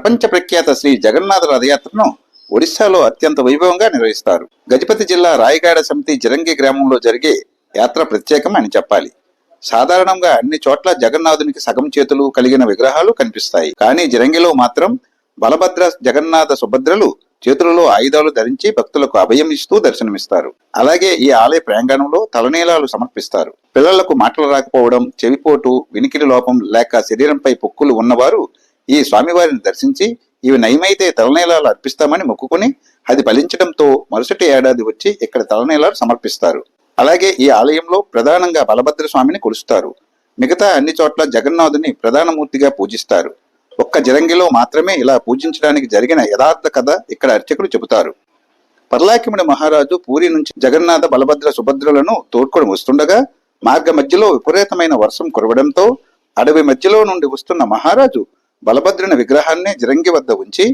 ప్రపంచ ప్రఖ్యాత శ్రీ జగన్నాథ రథయాత్రను ఒడిశాలో అత్యంత వైభవంగా నిర్వహిస్తారు. గజపతి జిల్లా రాయగాడ సమితి జిరంగి గ్రామంలో జరిగే యాత్ర ప్రత్యేకం అని చెప్పాలి. సాధారణంగా అన్ని చోట్ల జగన్నాథునికి సగం చేతులు కలిగిన విగ్రహాలు కనిపిస్తాయి. కానీ జిరంగిలో మాత్రం బలభద్ర జగన్నాథ సుభద్రలు చేతులలో ఆయుధాలు ధరించి భక్తులకు అభయం ఇస్తూ దర్శనమిస్తారు. అలాగే ఈ ఆలయ ప్రాంగణంలో తలనీలాలు సమర్పిస్తారు. పిల్లలకు మాటలు రాకపోవడం చెవిపోటు వినికిడి లోపం లేక శరీరంపై పొక్కులు ఉన్నవారు ఈ స్వామివారిని దర్శించి ఇవి నయమైతే తలనీలాలు అర్పిస్తామని మొక్కుకుని అది ఫలించడంతో మరుసటి ఏడాది వచ్చి ఇక్కడ తలనీలాలు సమర్పిస్తారు. అలాగే ఈ ఆలయంలో ప్రధానంగా బలభద్ర స్వామిని కొలుస్తారు. మిగతా అన్ని చోట్ల జగన్నాథుని ప్రధాన మూర్తిగా పూజిస్తారు. ఒక్క జరంగిలో మాత్రమే ఇలా పూజించడానికి జరిగిన యథార్థ కథ ఇక్కడ అర్చకులు చెబుతారు. పర్లాకిముడి మహారాజు పూరి నుంచి జగన్నాథ బలభద్ర సుభద్రలను తోడ్కొని వస్తుండగా మార్గ మధ్యలో విపరీతమైన వర్షం కురవడంతో అడవి మధ్యలో నుండి వస్తున్న మహారాజు బలభద్రుని విగ్రహాన్ని జిరంగి వద్ద ఉంచి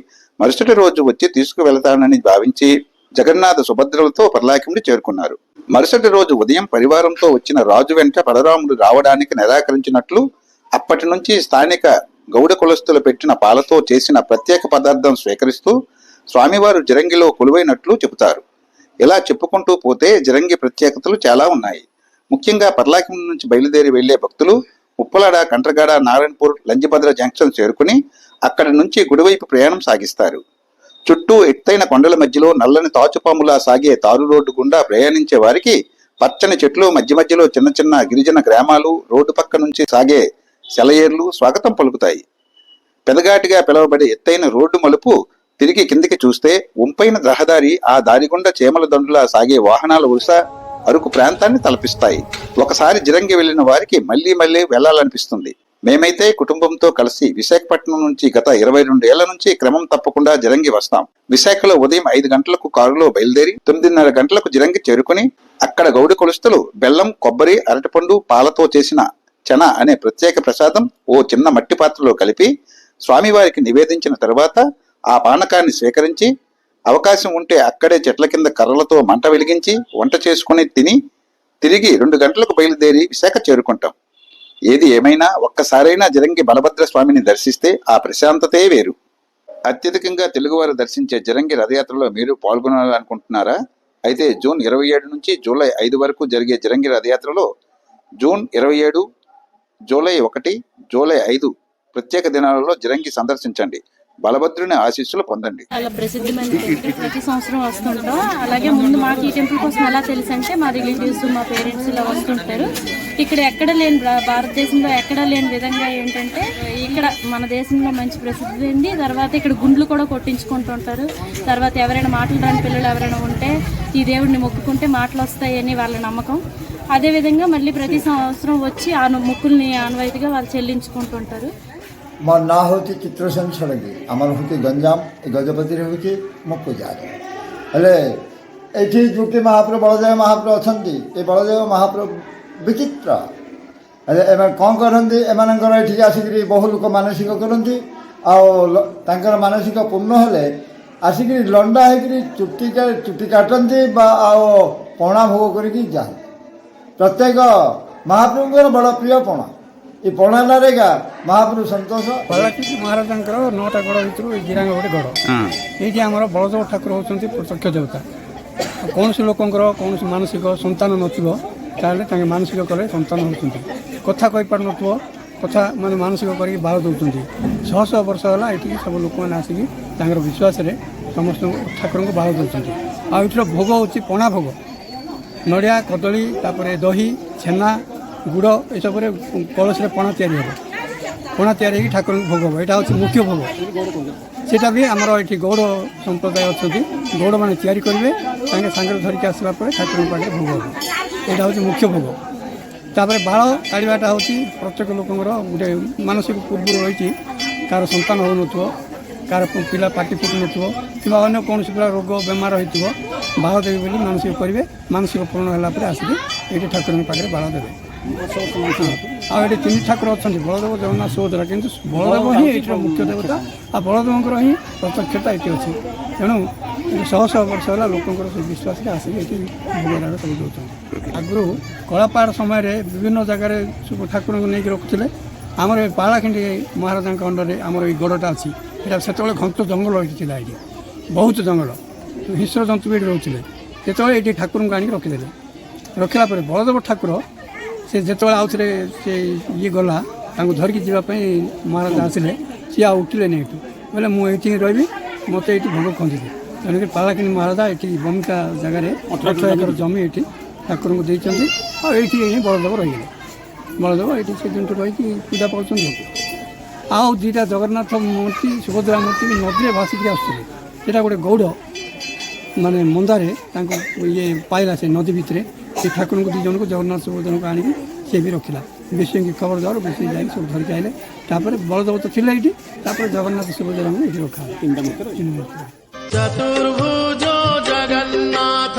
మరుసటి రోజు వచ్చి తీసుకువెళతానని భావించి జగన్నాథ సుభద్రలతో పర్లాకిముడి చేరుకున్నారు. మరుసటి రోజు ఉదయం పరివారంతో వచ్చిన రాజు వెంట బలరాముడు రావడానికి నిరాకరించినట్లు అప్పటి నుంచి స్థానిక గౌడ కులస్తులు పెట్టిన పాలతో చేసిన ప్రత్యేక పదార్థం స్వీకరిస్తూ స్వామివారు జిరంగిలో కొలువైనట్లు చెబుతారు. ఇలా చెప్పుకుంటూ పోతే జిరంగి ప్రత్యేకతలు చాలా ఉన్నాయి. ముఖ్యంగా పర్లాకిం నుంచి బయలుదేరి వెళ్ళే భక్తులు ఉప్పలడ కంట్రగాడ నారాయణపూర్ లంజిభద్ర జంక్షన్ చేరుకుని అక్కడి నుంచి గుడివైపు ప్రయాణం సాగిస్తారు. చుట్టూ ఎత్తైన కొండల మధ్యలో నల్లని తాచుపాములా సాగే తారు రోడ్డు గుండా ప్రయాణించే వారికి పచ్చని చెట్లు మధ్య మధ్యలో చిన్న చిన్న గిరిజన గ్రామాలు రోడ్డు పక్క నుంచి సాగే సెలయేర్లు స్వాగతం పలుకుతాయి. పెదగాటిగా పిలవబడే ఎత్తైన రోడ్డు మలుపు తిరిగి కిందికి చూస్తే ఉంపైన రహదారి ఆ దారి గుండా చేమల దండులా సాగే వాహనాల వరుస అరకు ప్రాంతాన్ని తలపిస్తాయి. ఒకసారి జిరంగి వెళ్ళిన వారికి మళ్ళీ మళ్ళీ వెళ్ళాలనిపిస్తుంది మేమైతే కుటుంబంతో కలిసి విశాఖపట్నం నుంచి గత ఇరవై రెండు ఏళ్ళ నుంచి క్రమం తప్పకుండా జిరంగి వస్తాం. విశాఖలో ఉదయం ఐదు గంటలకు కారులో బయలుదేరి తొమ్మిదిన్నర గంటలకు జిరంగి చేరుకుని అక్కడ గౌడి కొలుస్తులు బెల్లం కొబ్బరి అరటిపండు పాలతో చేసిన చెన అనే ప్రత్యేక ప్రసాదం ఓ చిన్న మట్టి పాత్రలో కలిపి స్వామివారికి నివేదించిన తర్వాత ఆ పానకాన్ని స్వీకరించి అవకాశం ఉంటే అక్కడే చెట్ల కింద కర్రలతో మంట వెలిగించి వంట చేసుకుని తిని తిరిగి రెండు గంటలకు బయలుదేరి విశాఖ చేరుకుంటాం. ఏది ఏమైనా ఒక్కసారైనా జరంగి బలభద్ర స్వామిని దర్శిస్తే ఆ ప్రశాంతతే వేరు. అత్యధికంగా తెలుగువారు దర్శించే జరంగి రథయాత్రలో మీరు పాల్గొనాలనుకుంటున్నారా? అయితే జూన్ ఇరవై ఏడు నుంచి జూలై ఐదు వరకు జరిగే జరంగి రథయాత్రలో జూన్ ఇరవై ఏడు జూలై ఒకటి జూలై ఐదు ప్రత్యేక దినాలలో జరంగి సందర్శించండి. బలభద్రుని ఆశీస్సులు పొందండి. చాలా ప్రసిద్ధమైన టెంపుల్ ప్రతి సంవత్సరం వస్తుంటాం. అలాగే ముందు మాకు ఈ టెంపుల్ కోసం ఎలా తెలుసు అంటే మా రిలేటివ్స్ మా పేరెంట్స్ ఇలా వస్తుంటారు. ఇక్కడ ఎక్కడ లేని భారతదేశంలో ఎక్కడ లేని విధంగా ఏంటంటే ఇక్కడ మన దేశంలో మంచి ప్రసిద్ధి ఉంది. తర్వాత ఇక్కడ గుండ్లు కూడా కొట్టించుకుంటుంటారు తర్వాత ఎవరైనా మాటలు రాని పిల్లలు ఎవరైనా ఉంటే ఈ దేవుడిని మొక్కుకుంటే మాటలు వస్తాయని వాళ్ళ నమ్మకం. అదేవిధంగా మళ్ళీ ప్రతి సంవత్సరం వచ్చి ఆ మొక్కుల్ని ఆనవాయితీగా వాళ్ళు చెల్లించుకుంటుంటారు ମୋ ନାଁ ହେଉଛି ଚିତ୍ରସେନ ଷଡ଼ଙ୍ଗୀ ଆମର ହେଉଛି ଗଞ୍ଜାମ ଏ ଗଜପତିରେ ହେଉଛି ମୋ ପୂଜାରୀ ହେଲେ ଏଇଠି ଯେଉଁଠି ମହାପ୍ରଭୁ ବଳଦେବ ମହାପ୍ରଭୁ ଅଛନ୍ତି ଏ ବଳଦେବ ମହାପ୍ରଭୁ ବିଚିତ୍ର ହେଲେ ଏମାନେ କ'ଣ କରନ୍ତି ଏମାନଙ୍କର ଏଠିକି ଆସିକିରି ବହୁ ଲୋକ ମାନସିକ କରନ୍ତି ଆଉ ଲ- ତାଙ୍କର ମାନସିକ ପୂର୍ଣ୍ଣ ହେଲେ ଆସିକିରି ଲଣ୍ଡା ହେଇକିରି ଚୁଟି କା- ଚୁଟି କାଟନ୍ତି ବା ଆଉ ପଣା ଭୋଗ କରିକି ଯାଆନ୍ତି ପ୍ରତ୍ୟେକ ମହାପ୍ରଭୁଙ୍କର ବଡ଼ ପ୍ରିୟ ପଣା ଏ ପଣାଟାରେ ଏକା ମହାପ୍ରଭୁ ସନ୍ତୋଷ। ପଲ୍ଲାକି ମହାରାଜାଙ୍କର ନଅଟା ଗଡ଼ ଭିତରୁ ଏଇ ଜିରାଙ୍ଗ ଗୋଟେ ଗଡ଼। ଏଇଠି ଆମର ବଳଦେବ ଠାକୁର ହେଉଛନ୍ତି ପ୍ରତ୍ୟକ୍ଷ ଦେବତା। କୌଣସି ଲୋକଙ୍କର କୌଣସି ମାନସିକ ସନ୍ତାନ ନଥିବ ତାହେଲେ ତାଙ୍କେ ମାନସିକ କଲେ ସନ୍ତାନ ହେଉଛନ୍ତି। କଥା କହିପାରୁନଥିବ କଥା ମାନେ ମାନସିକ କରିକି ବାହାର ଦେଉଛନ୍ତି। ଶହ ଶହ ବର୍ଷ ହେଲା ଏଠିକି ସବୁ ଲୋକମାନେ ଆସିକି ତାଙ୍କର ବିଶ୍ୱାସରେ ସମସ୍ତଙ୍କୁ ଠାକୁରଙ୍କୁ ବାହାର ଦେଉଛନ୍ତି। ଆଉ ଏଠିର ଭୋଗ ହେଉଛି ପଣା ଭୋଗ। ନଡ଼ିଆ କଦଳୀ ତାପରେ ଦହି ଛେନା ଗୁଡ଼ ଏସବୁରେ କଳସୀରେ ପଣା ତିଆରି ହେବ ପଣା ତିଆରି ହେଇକି ଠାକୁରଙ୍କୁ ଭୋଗ ହେବ ଏଇଟା ହେଉଛି ମୁଖ୍ୟ ଭୋଗ ସେଇଟା ବି ଆମର ଏଠି ଗୌଡ଼ ସମ୍ପ୍ରଦାୟ ଅଛନ୍ତି ଗୌଡ଼ମାନେ ତିଆରି କରିବେ ତାଙ୍କେ ସାଙ୍ଗରେ ଧରିକି ଆସିଲା ପରେ ଠାକୁରଙ୍କ ପାଖରେ ଭୋଗ ହେବ ଏଇଟା ହେଉଛି ମୁଖ୍ୟ ଭୋଗ ତାପରେ ବାଳ କାଢ଼ିବାଟା ହେଉଛି ପ୍ରତ୍ୟେକ ଲୋକଙ୍କର ଗୋଟେ ମାନସିକ ପୂର୍ବରୁ ରହିଛି କାହାର ସନ୍ତାନ ହେଉନଥିବ କାହାର ପିଲା ପାଟି ଫୁଟୁନଥିବ କିମ୍ବା ଅନ୍ୟ କୌଣସି ପ୍ରକାର ରୋଗ ବେମାର ହେଇଥିବ ବାଳ ଦେବେ ବୋଲି ମାନସିକ କରିବେ ମାନସିକ ପୂରଣ ହେଲା ପରେ ଆସିକି ଏଇଠି ଠାକୁରଙ୍କ ପାଖରେ ବାଳ ଦେବେ ହଁ। ଆଉ ଏଠି ତିନି ଠାକୁର ଅଛନ୍ତି ବଳଦେବ ଜଗନ୍ନାଥ ସୁଭଦ୍ରା କିନ୍ତୁ ବଳଦେବ ହିଁ ଏଇଠିର ମୁଖ୍ୟ ଦେବତା ଆଉ ବଳଦେବଙ୍କର ହିଁ ପ୍ରତ୍ୟକ୍ଷତା ଏଠି ଅଛି ତେଣୁ ଏଠି ଶହ ଶହ ବର୍ଷ ହେଲା ଲୋକଙ୍କର ସେ ବିଶ୍ୱାସରେ ଆସିକି ଏଠି ଭୋଗରାଗ ସବୁ ଦେଉଛନ୍ତି ଆଗରୁ କଳାପାହାଡ଼ ସମୟରେ ବିଭିନ୍ନ ଜାଗାରେ ସବୁ ଠାକୁରଙ୍କୁ ନେଇକି ରଖୁଥିଲେ ଆମର ଏ ପାଳାଖିଣ୍ଡି ମହାରାଜାଙ୍କ ଅଣ୍ଡରରେ ଆମର ଏଇ ଗଡ଼ଟା ଅଛି ଏଇଟା ସେତେବେଳେ ଘଞ୍ଚ ଜଙ୍ଗଲ ଥିଲା ଏଇଠି ବହୁତ ଜଙ୍ଗଲ ହିଂସ୍ର ଜନ୍ତୁ ବି ଏଠି ରହୁଥିଲେ ସେତେବେଳେ ଏଇଠି ଠାକୁରଙ୍କୁ ଆଣିକି ରଖିଦେଲେ ରଖିଲା ପରେ ବଳଦେବ ଠାକୁର ସେ ଯେତେବେଳେ ଆଉଥରେ ସେ ଇଏ ଗଲା ତାଙ୍କୁ ଧରିକି ଯିବା ପାଇଁ ମହାରାଜ ଆସିଲେ ସିଏ ଆଉ ଉଠିଲେନି ଏଠୁ ବୋଲେ ମୁଁ ଏଇଠି ହିଁ ରହିବି ମୋତେ ଏଇଠି ଭୋଗ ଖଞ୍ଜିଲେ ତେଣୁକରି ପାଲାକିନି ମହାରାଜା ଏଠି ବମିକା ଜାଗାରେ ଅଠର ଏକର ଜମି ଏଠି ଠାକୁରଙ୍କୁ ଦେଇଛନ୍ତି ଆଉ ଏଇଠି ହିଁ ବଳଦେବ ରହିଗଲେ ବଳଦେବ ଏଇଠି ସେ ଦିନଠୁ ରହିକି ପୂଜା ପାଉଛନ୍ତି ଆଉ ଦୁଇଟା ଜଗନ୍ନାଥ ମୂର୍ତ୍ତି ସୁଭଦ୍ରା ମୂର୍ତ୍ତି ବି ନଦୀରେ ଭାସିକି ଆସୁଥିଲେ ସେଇଟା ଗୋଟେ ଗୌଡ଼ ମାନେ ମନ୍ଦାରେ ତାଙ୍କୁ ଇଏ ପାଇଲା ସେ ନଦୀ ଭିତରେ ସେ ଠାକୁରଙ୍କୁ ଦୁଇ ଜଣଙ୍କୁ ଜଗନ୍ନାଥ ସୁଭଦ୍ରାଙ୍କୁ ଆଣିକି ସେ ବି ରଖିଲା ବିଶୁଙ୍କୁ ଖବର ଦେବାର ବିଶୁ ଯାଇକି ସବୁ ଧରିକି ଆଇଲେ ତାପରେ ବଳଦେବ ତ ଥିଲେ ଏଇଠି ତାପରେ ଜଗନ୍ନାଥ ସୁଭଦ୍ରାଙ୍କୁ ଏଇଠି ରଖା ତିନିଟା ମୂର୍ତ୍ତି ଚତୁର୍ଭୁଜ ଜଗନ୍ନାଥ